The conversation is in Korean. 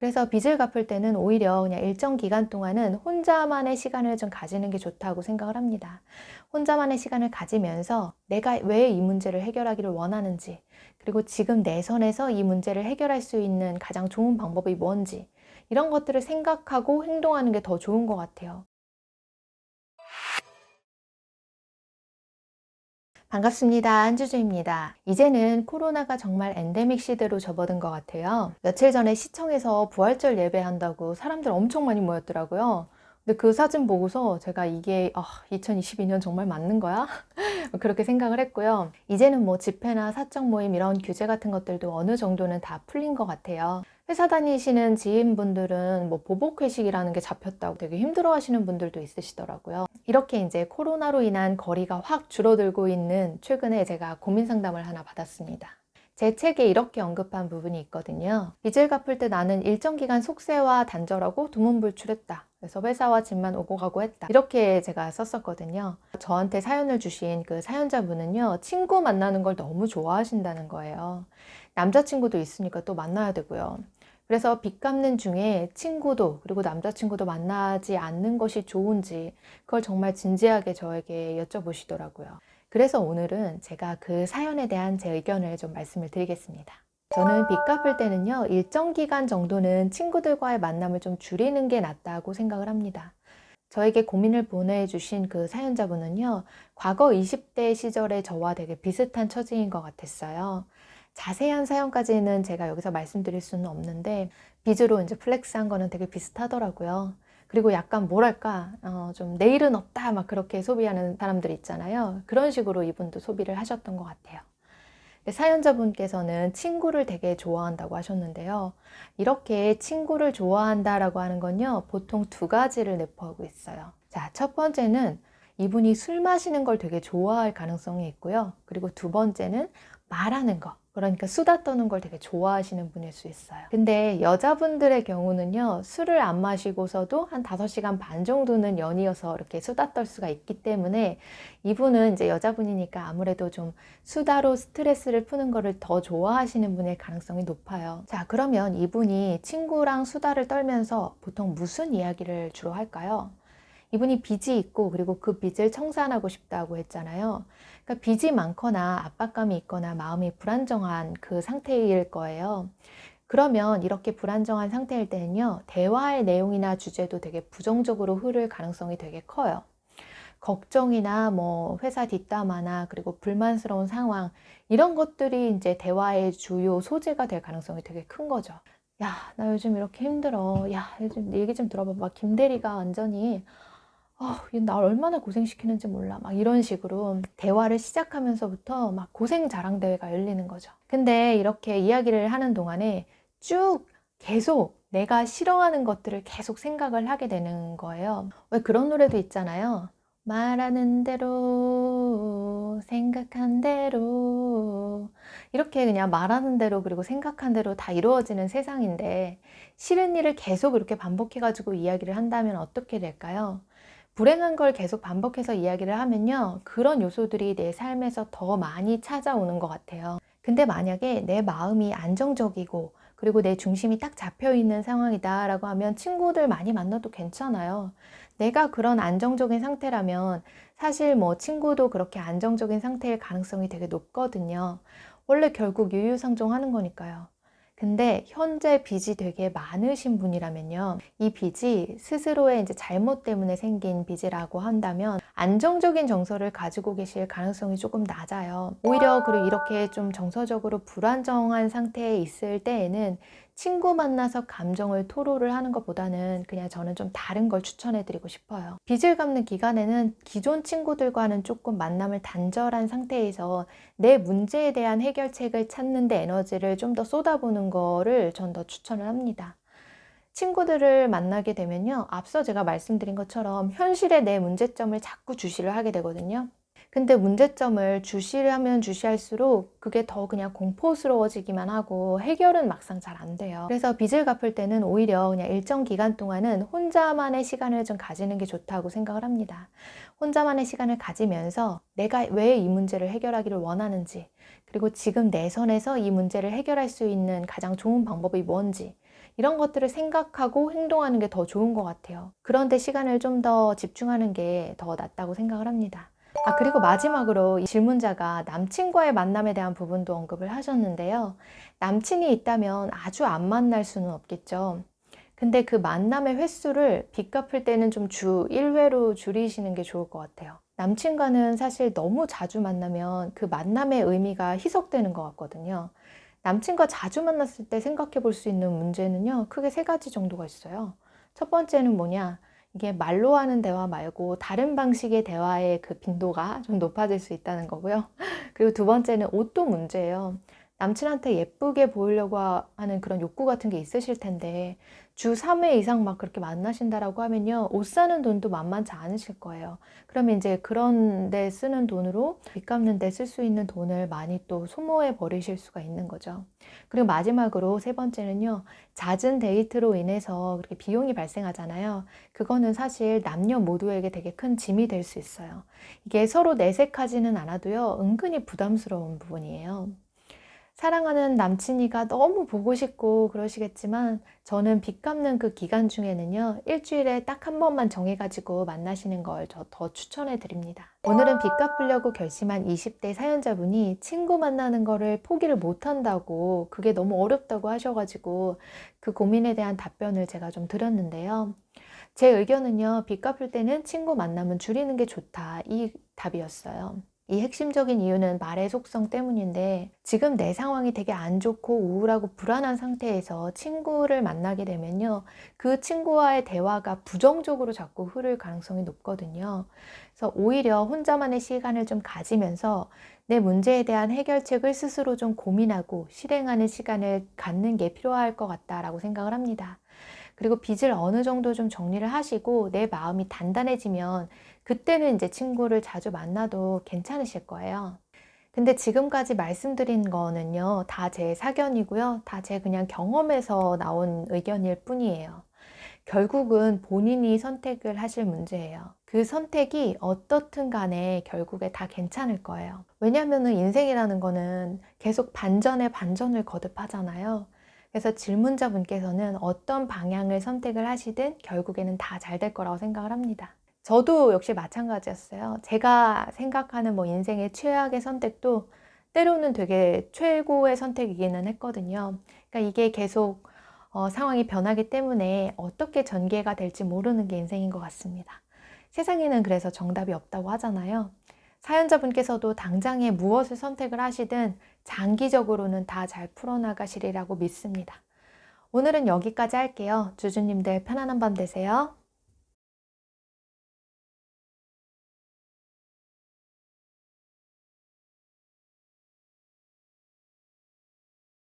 그래서 빚을 갚을 때는 오히려 그냥 일정 기간 동안은 혼자만의 시간을 좀 가지는 게 좋다고 생각을 합니다. 혼자만의 시간을 가지면서 내가 왜 이 문제를 해결하기를 원하는지, 그리고 지금 내 선에서 이 문제를 해결할 수 있는 가장 좋은 방법이 뭔지, 이런 것들을 생각하고 행동하는 게 더 좋은 것 같아요. 반갑습니다. 한주주입니다. 이제는 코로나가 정말 엔데믹 시대로 접어든 것 같아요. 며칠 전에 시청에서 부활절 예배한다고 사람들 엄청 많이 모였더라고요. 근데 그 사진 보고서 제가 이게 아, 2022년 정말 맞는 거야? 그렇게 생각을 했고요. 이제는 뭐 집회나 사적 모임 이런 규제 같은 것들도 어느 정도는 다 풀린 것 같아요. 회사 다니시는 지인분들은 뭐 보복 회식이라는 게 잡혔다고 되게 힘들어 하시는 분들도 있으시더라고요. 이렇게 이제 코로나로 인한 거리가 확 줄어들고 있는 최근에 제가 고민 상담을 하나 받았습니다. 제 책에 이렇게 언급한 부분이 있거든요. 빚을 갚을 때 나는 일정 기간 속세와 단절하고 두문불출했다. 그래서 회사와 집만 오고 가고 했다. 이렇게 제가 썼었거든요. 저한테 사연을 주신 그 사연자분은요, 친구 만나는 걸 너무 좋아하신다는 거예요. 남자친구도 있으니까 또 만나야 되고요. 그래서 빚 갚는 중에 친구도 그리고 남자친구도 만나지 않는 것이 좋은지 그걸 정말 진지하게 저에게 여쭤보시더라고요. 그래서 오늘은 제가 그 사연에 대한 제 의견을 좀 말씀을 드리겠습니다. 저는 빚 갚을 때는요, 일정 기간 정도는 친구들과의 만남을 좀 줄이는 게 낫다고 생각을 합니다. 저에게 고민을 보내주신 그 사연자분은요, 과거 20대 시절의 저와 되게 비슷한 처지인 것 같았어요. 자세한 사연까지는 제가 여기서 말씀드릴 수는 없는데 빚으로 이제 플렉스한 거는 되게 비슷하더라고요. 그리고 약간 뭐랄까 어, 좀 내일은 없다 막 그렇게 소비하는 사람들 있잖아요. 그런 식으로 이분도 소비를 하셨던 것 같아요. 사연자분께서는 친구를 되게 좋아한다고 하셨는데요. 이렇게 친구를 좋아한다라고 하는 건요, 보통 두 가지를 내포하고 있어요. 자, 첫 번째는 이분이 술 마시는 걸 되게 좋아할 가능성이 있고요. 그리고 두 번째는 말하는 거. 그러니까 수다 떠는 걸 되게 좋아하시는 분일 수 있어요. 근데 여자분들의 경우는요, 술을 안 마시고서도 한 5시간 반 정도는 연이어서 이렇게 수다 떨 수가 있기 때문에 이분은 이제 여자분이니까 아무래도 좀 수다로 스트레스를 푸는 거를 더 좋아하시는 분의 가능성이 높아요. 자, 그러면 이분이 친구랑 수다를 떨면서 보통 무슨 이야기를 주로 할까요? 이분이 빚이 있고 그리고 그 빚을 청산하고 싶다고 했잖아요. 그러니까 빚이 많거나 압박감이 있거나 마음이 불안정한 그 상태일 거예요. 그러면 이렇게 불안정한 상태일 때는요, 대화의 내용이나 주제도 되게 부정적으로 흐를 가능성이 되게 커요. 걱정이나 뭐 회사 뒷담화나 그리고 불만스러운 상황 이런 것들이 이제 대화의 주요 소재가 될 가능성이 되게 큰 거죠. 야, 나 요즘 이렇게 힘들어. 야, 요즘 얘기 좀 들어봐. 막 김대리가 완전히 어, 나 얼마나 고생시키는지 몰라. 막 이런 식으로 대화를 시작하면서부터 막 고생 자랑 대회가 열리는 거죠. 근데 이렇게 이야기를 하는 동안에 쭉 계속 내가 싫어하는 것들을 계속 생각을 하게 되는 거예요. 왜 그런 노래도 있잖아요. 말하는 대로, 생각한 대로. 이렇게 그냥 말하는 대로 그리고 생각한 대로 다 이루어지는 세상인데, 싫은 일을 계속 이렇게 반복해가지고 이야기를 한다면 어떻게 될까요? 불행한 걸 계속 반복해서 이야기를 하면요. 그런 요소들이 내 삶에서 더 많이 찾아오는 것 같아요. 근데 만약에 내 마음이 안정적이고 그리고 내 중심이 딱 잡혀 있는 상황이다 라고 하면 친구들 많이 만나도 괜찮아요. 내가 그런 안정적인 상태라면 사실 뭐 친구도 그렇게 안정적인 상태일 가능성이 되게 높거든요. 원래 결국 유유상종하는 거니까요. 근데 현재 빚이 되게 많으신 분이라면요. 이 빚이 스스로의 이제 잘못 때문에 생긴 빚이라고 한다면 안정적인 정서를 가지고 계실 가능성이 조금 낮아요. 오히려 그리고 이렇게 좀 정서적으로 불안정한 상태에 있을 때에는 친구 만나서 감정을 토로를 하는 것보다는 그냥 저는 좀 다른 걸 추천해 드리고 싶어요. 빚을 갚는 기간에는 기존 친구들과는 조금 만남을 단절한 상태에서 내 문제에 대한 해결책을 찾는 데 에너지를 좀 더 쏟아부는 거를 전 더 추천을 합니다. 친구들을 만나게 되면요. 앞서 제가 말씀드린 것처럼 현실의 내 문제점을 자꾸 주시를 하게 되거든요. 근데 문제점을 주시하면 주시할수록 그게 더 그냥 공포스러워지기만 하고 해결은 막상 잘 안 돼요. 그래서 빚을 갚을 때는 오히려 그냥 일정 기간 동안은 혼자만의 시간을 좀 가지는 게 좋다고 생각을 합니다. 혼자만의 시간을 가지면서 내가 왜 이 문제를 해결하기를 원하는지, 그리고 지금 내 선에서 이 문제를 해결할 수 있는 가장 좋은 방법이 뭔지, 이런 것들을 생각하고 행동하는 게 더 좋은 것 같아요. 그런데 시간을 좀 더 집중하는 게 더 낫다고 생각을 합니다. 아, 그리고 마지막으로 이 질문자가 남친과의 만남에 대한 부분도 언급을 하셨는데요. 남친이 있다면 아주 안 만날 수는 없겠죠. 근데 그 만남의 횟수를 빚 갚을 때는 좀 주 1회로 줄이시는 게 좋을 것 같아요. 남친과는 사실 너무 자주 만나면 그 만남의 의미가 희석되는 것 같거든요. 남친과 자주 만났을 때 생각해 볼 수 있는 문제는요, 크게 세 가지 정도가 있어요. 첫 번째는 뭐냐? 이게 말로 하는 대화 말고 다른 방식의 대화의 그 빈도가 좀 높아질 수 있다는 거고요. 그리고 두 번째는 옷도 문제예요. 남친한테 예쁘게 보이려고 하는 그런 욕구 같은 게 있으실 텐데 주 3회 이상 막 그렇게 만나신다라고 하면요. 옷 사는 돈도 만만치 않으실 거예요. 그러면 이제 그런 데 쓰는 돈으로 빚 갚는 데 쓸 수 있는 돈을 많이 또 소모해 버리실 수가 있는 거죠. 그리고 마지막으로 세 번째는요. 잦은 데이트로 인해서 그렇게 비용이 발생하잖아요. 그거는 사실 남녀 모두에게 되게 큰 짐이 될 수 있어요. 이게 서로 내색하지는 않아도요. 은근히 부담스러운 부분이에요. 사랑하는 남친이가 너무 보고 싶고 그러시겠지만 저는 빚 갚는 그 기간 중에는요 일주일에 딱 한 번만 정해가지고 만나시는 걸 저 더 추천해 드립니다. 오늘은 빚 갚으려고 결심한 20대 사연자분이 친구 만나는 거를 포기를 못 한다고 그게 너무 어렵다고 하셔가지고 그 고민에 대한 답변을 제가 좀 드렸는데요. 제 의견은요 빚 갚을 때는 친구 만남은 줄이는 게 좋다 이 답이었어요. 이 핵심적인 이유는 말의 속성 때문인데 지금 내 상황이 되게 안 좋고 우울하고 불안한 상태에서 친구를 만나게 되면요. 그 친구와의 대화가 부정적으로 자꾸 흐를 가능성이 높거든요. 그래서 오히려 혼자만의 시간을 좀 가지면서 내 문제에 대한 해결책을 스스로 좀 고민하고 실행하는 시간을 갖는 게 필요할 것 같다라고 생각을 합니다. 그리고 빚을 어느 정도 좀 정리를 하시고 내 마음이 단단해지면 그때는 이제 친구를 자주 만나도 괜찮으실 거예요. 근데 지금까지 말씀드린 거는요, 다 제 사견이고요. 다 제 그냥 경험에서 나온 의견일 뿐이에요. 결국은 본인이 선택을 하실 문제예요. 그 선택이 어떻든 간에 결국에 다 괜찮을 거예요. 왜냐하면 인생이라는 거는 계속 반전에 반전을 거듭하잖아요. 그래서 질문자분께서는 어떤 방향을 선택을 하시든 결국에는 다 잘 될 거라고 생각을 합니다. 저도 역시 마찬가지였어요. 제가 생각하는 뭐 인생의 최악의 선택도 때로는 되게 최고의 선택이기는 했거든요. 그러니까 이게 계속 어, 상황이 변하기 때문에 어떻게 전개가 될지 모르는 게 인생인 것 같습니다. 세상에는 그래서 정답이 없다고 하잖아요. 사연자분께서도 당장에 무엇을 선택을 하시든 장기적으로는 다 잘 풀어나가시리라고 믿습니다. 오늘은 여기까지 할게요. 주주님들 편안한 밤 되세요.